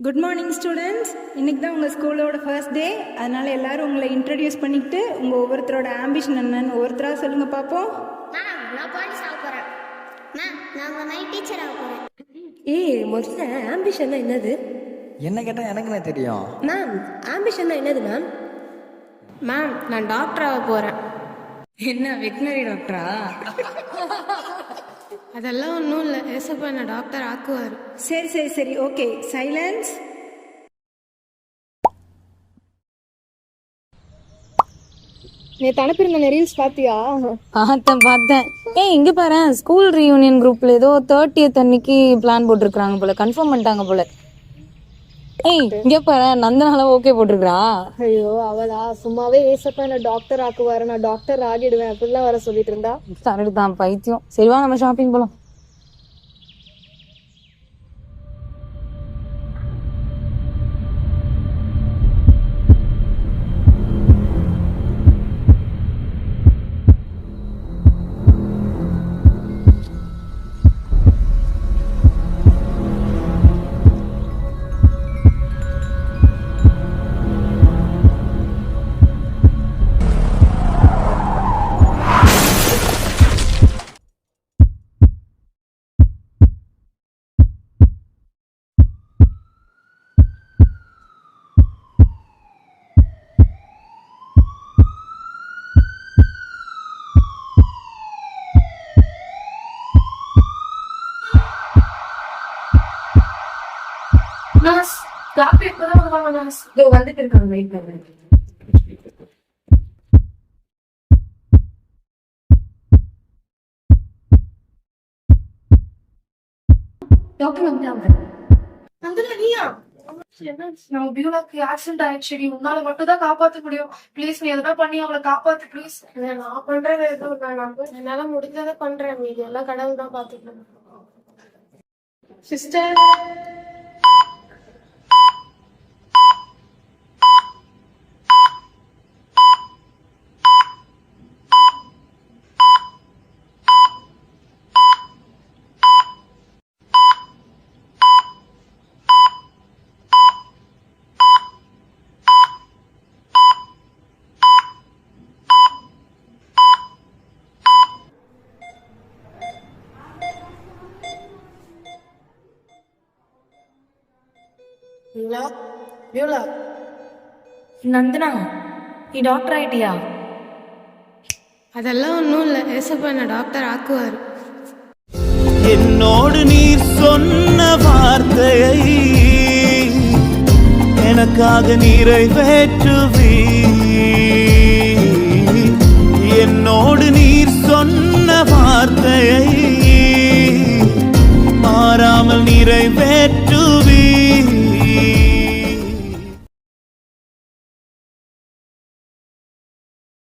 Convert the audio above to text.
Good morning students இன்னைக்கு தான் உங்கள் ஸ்கூலோட ஃபர்ஸ்ட் டே அதனால் எல்லாரும் உங்களை இன்ட்ரடியூஸ் பண்ணிக்கிட்டு உங்கள் ஒவ்வொருத்தரோட ஆம்பிஷன் என்னன்னு ஒவ்வொருத்தராக சொல்லுங்கள் பார்ப்போம் நான் போலீஸ் ஆக போகிறேன் மேம் நான் உங்கள் நைட் டீச்சர் ஆக போகிறேன் ஏய் முதல்ல ஆம்பிஷன்னா என்னது? என்ன கேட்டால் எனக்குமே தெரியும். மேம் ஆம்பிஷன்னா என்னது மேம் மேம் நான் டாக்டர் ஆக போகிறேன் என்ன வெட்டினரி டாக்டரா அதெல்லாம் ஒன்றும் இல்லை. ஏசப்பா என்ன டாக்டர் ஆக்குவார். சரி சரி சரி. ஓகே சைலன்ஸ் நேற்று அனுப்பியிருந்த ரீல்ஸ் பார்த்தியா பார்த்தேன் பார்த்தேன். ஏய் இங்க பாரு. ஸ்கூல் ரீயூனியன் குரூப்ல ஏதோ தேர்ட்டியத் அன்னைக்கு பிளான் போட்டிருக்காங்க போல. கன்ஃபார்ம் பண்ணிட்டாங்க போல. ஏய் இங்க பாரு நந்தனால ஓகே போட்டிருக்கா ஐயோ அவளா? சும்மாவே ஏசப்பா என்ன டாக்டர் ஆக்குவாரு நான் டாக்டர் ஆகிடுவேன் அப்படிலாம் வர சொல்லிட்டு இருந்தா? கரெக்ட் தான் பைத்தியம். சரி வா நம்ம ஷாப்பிங் போலாம். இதோ வந்துட்டு இருக்காங்க வெயிட் பண்ணுங்க டாக்டர் வந்துட்டாங்க நந்தினி நீயா? என்ன நம்ம பியூலாக்கு ஆக்சிடென்ட் ஆயிடுச்சுடி. உன்னால மட்டும் தான் காப்பாத்த முடியும். ப்ளீஸ் நீ எதனா பண்ணி அவளை காப்பாத்து ப்ளீஸ் நான் பண்ணுறது எதுவும் நான் நம்ப என்னால் முடிஞ்சதை பண்ணுறேன் மீதி எல்லாம் கடவுள் தான் பார்த்துக்கணும். சிஸ்டர் பியூலா பியூலா நந்தனா நீ டாக்டர் ஆயிட்டியா? அதெல்லாம் ஒன்றும் இல்லை. ஏசப்பா என்ன டாக்டர் ஆக்குவார். என்னோடு நீர் சொன்ன வார்த்தையை எனக்காக நிறைவேற்றுவி என்னோடு நீர்